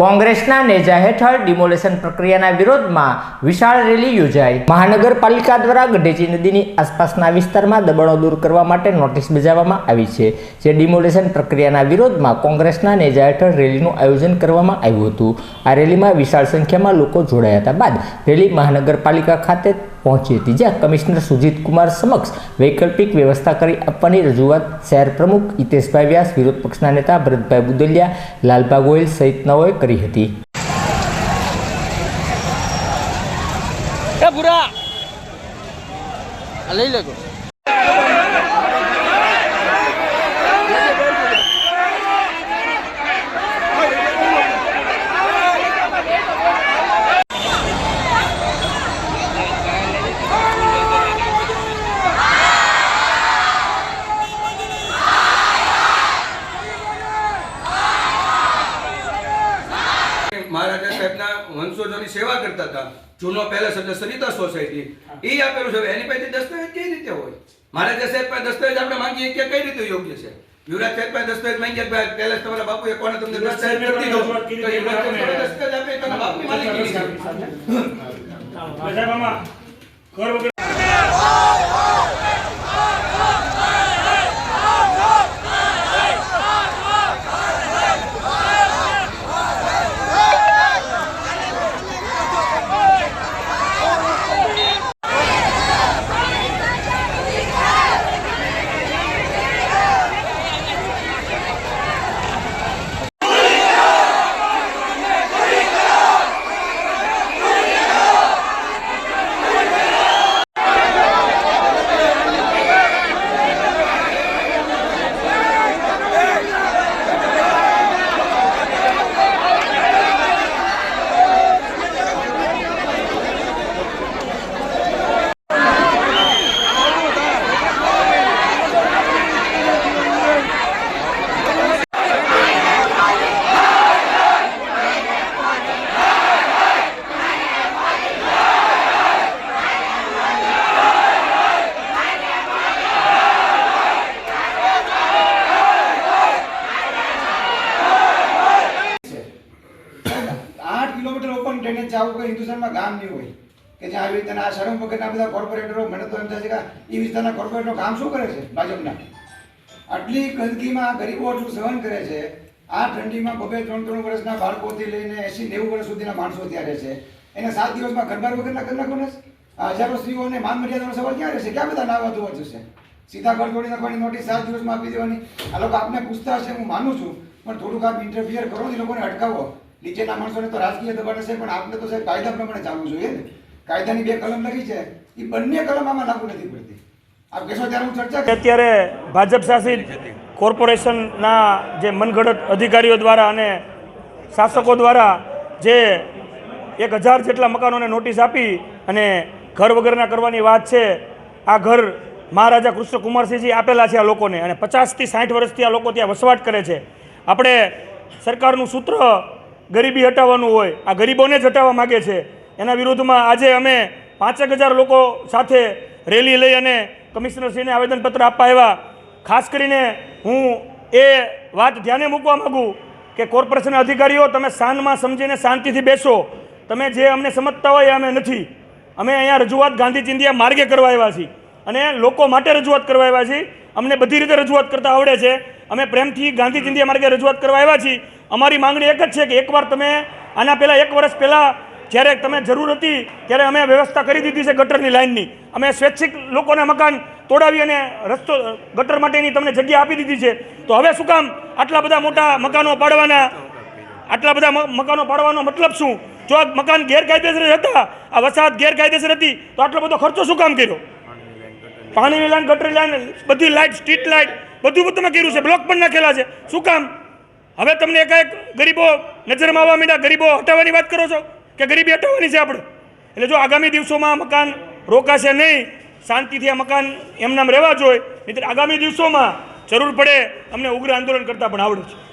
કોંગ્રેસના નેજા હેઠળ ડિમોલેશન પ્રક્રિયાના વિરોધમાં વિશાળ રેલી યોજાઈ. મહાનગરપાલિકા દ્વારા ગઢેચી નદીની આસપાસના વિસ્તારમાં દબાણો દૂર કરવા માટે નોટિસ બજાવવામાં આવી છે, જે ડિમોલેશન પ્રક્રિયાના વિરોધમાં કોંગ્રેસના નેજા હેઠળ રેલીનું આયોજન કરવામાં આવ્યું હતું. આ રેલીમાં વિશાળ સંખ્યામાં લોકો જોડાયા હતા બાદ રેલી મહાનગરપાલિકા ખાતે પહોંચી હતી. જ્યાં કમિશનર સુજીત કુમાર સમક્ષ વૈકલ્પિક વ્યવસ્થા કરી આપવાની રજૂઆત શહેર પ્રમુખ હિતેશભાઈ વ્યાસ, વિરોધ પક્ષના નેતા ભરતભાઈ બુદલિયા લાલબા ગોયલ સહિતનાઓએ કરી હતી. લઈ લેજો મહારાજા સાહેબના વંશોજોની સેવા કરતા હતા. જૂનો પેલેસ એટલે સરિતા સોસાયટી. એ આપેલું છે. એની પાસે દસ્તાવેજ કઈ રીતે હોય? મારે મહારાજા સાહેબ પાસે દસ્તાવેજ આપણે માંગીએ કે કઈ રીતે યોગ્ય છે? યુવરાજ સાહેબ પાસે દસ્તાવેજ માંગીએ ભાઈ પેલેસ તમારા બાપુએ કોને તમને દસ્તાવેજ કરી તો યુવરાજ સાહેબ દસ્તાવેજ આપે તમારા બાપની માલિકીની છે બજારમાં ઘર વગર આઠ કિલોમીટર ઓપન ડ્રેનેજ આવું કોઈ હિન્દુસ્તાનમાં ગામ નહીં હોય. કે જ્યાં આવી રીતના આ શરમ વગરના બધા કોર્પોરેટરો મને તો એમ થાય કે એ વિસ્તારના કોર્પોરેટરો કામ શું કરે છે ભાજપના? આટલી ગંદકીમાં ગરીબો આટલું સહન કરે છે. આ ઠંડીમાં બબે ત્રણ ત્રણ વર્ષના બાળકોથી લઈને એસી નેવું વર્ષ સુધીના માણસો ત્યાં રહે છે. એને સાત દિવસમાં ઘરબાર વગરના કરી નાખો ને આ હજારો સ્ત્રીઓને માન મર્યાદાનો સવાલ ક્યાં રહેશે? ક્યાં બધા નાવા ધોવા જશે? સીધા ઘર તોડી નાખવાની નોટિસ સાત દિવસમાં આપી દેવાની. આ લોકો આપને પૂછતા હશે, હું માનું છું, પણ થોડુંક આપ ઇન્ટરફિયર કરો એ લોકોને અટકાવો. નીચેના માણસોને તો રાજકીય દબાણ હશે, પણ આપને તો સાહેબ કાયદા પ્રમાણે ચાલવું જોઈએ ને. કાયદાની બે કલમ લખી છે. એ બંને કલમ આમાં લાગુ નથી પડતી. આપ કહેશો ત્યારે હું ચર્ચા અત્યારે ભાજપ શાસિત કોર્પોરેશનના જે મનગઢત અધિકારીઓ દ્વારા અને શાસકો દ્વારા જે એક હજાર જેટલા મકાનોને નોટિસ આપી અને ઘર વગરના કરવાની વાત છે, આ ઘર મહારાજા કૃષ્ણ કુમારસિંહજી આપેલા છે આ લોકોને અને પચાસથી સાઠ વર્ષથી આ લોકો ત્યાં વસવાટ કરે છે. આપણે સરકારનું સૂત્ર ગરીબી હટાવવાનું હોય, આ ગરીબોને જ હટાવવા માગે છે. એના વિરુદ્ધમાં આજે અમે પાંચેક હજાર લોકો સાથે રેલી લઈ અને કમિશનરશ્રીને આવેદનપત્ર આપવા આવ્યા. ખાસ કરીને હું એ વાત ધ્યાને મૂકવા માગું કે કોર્પોરેશનના અધિકારીઓ, તમે શાનમાં સમજીને શાંતિથી બેસો. તમે જે અમને સમજતા હોય એ અમે નથી. અમે અહીંયા રજૂઆત ગાંધી ચિંધિયા માર્ગે કરવા આવ્યા છીએ. અને લોકો માટે રજૂઆત કરવા આવ્યા છીએ. અમને બધી રીતે રજૂઆત કરતા આવડે છે. અમે પ્રેમથી ગાંધી ચિંધિયા માર્ગે રજૂઆત કરવા આવ્યા છીએ. અમારી માંગણી એક જ છે કે એકવાર તમે આના પહેલાં, એક વર્ષ પહેલાં જ્યારે તમે જરૂર હતી ત્યારે અમે વ્યવસ્થા કરી દીધી છે ગટરની લાઇનની. અમે સ્વૈચ્છિક લોકોના મકાન તોડાવી અને રસ્તો, ગટર માટેની તમને જગ્યા આપી દીધી છે. તો હવે શું કામ? આટલા બધા મોટા મકાનો પાડવાના, આટલા બધા મકાનો પાડવાનો મતલબ શું? જો આ મકાન ગેરકાયદેસર હતા, આ વસાહત ગેરકાયદેસર હતી, તો આટલો બધો ખર્ચો શું કામ કર્યો? પાણીની લાઈન, ગટરની લાઈન, બધી લાઇટ સ્ટ્રીટ લાઇટ બધું તમે કર્યું છે, બ્લોક પણ નાખેલા છે. શું કામ? હવે તમને એકાએક ગરીબો નજરમાં આવવા માંડ્યા, ગરીબો હટાવવાની વાત કરો છો? કે ગરીબી હટાવવાની છે આપણે એટલે જો આગામી દિવસોમાં મકાન રોકાશે નહીં, શાંતિથી આ મકાન એમનામ રહેવા જોઈએ નહીં આગામી દિવસોમાં જરૂર પડે અમને ઉગ્ર આંદોલન કરતાં પણ આવડે છે.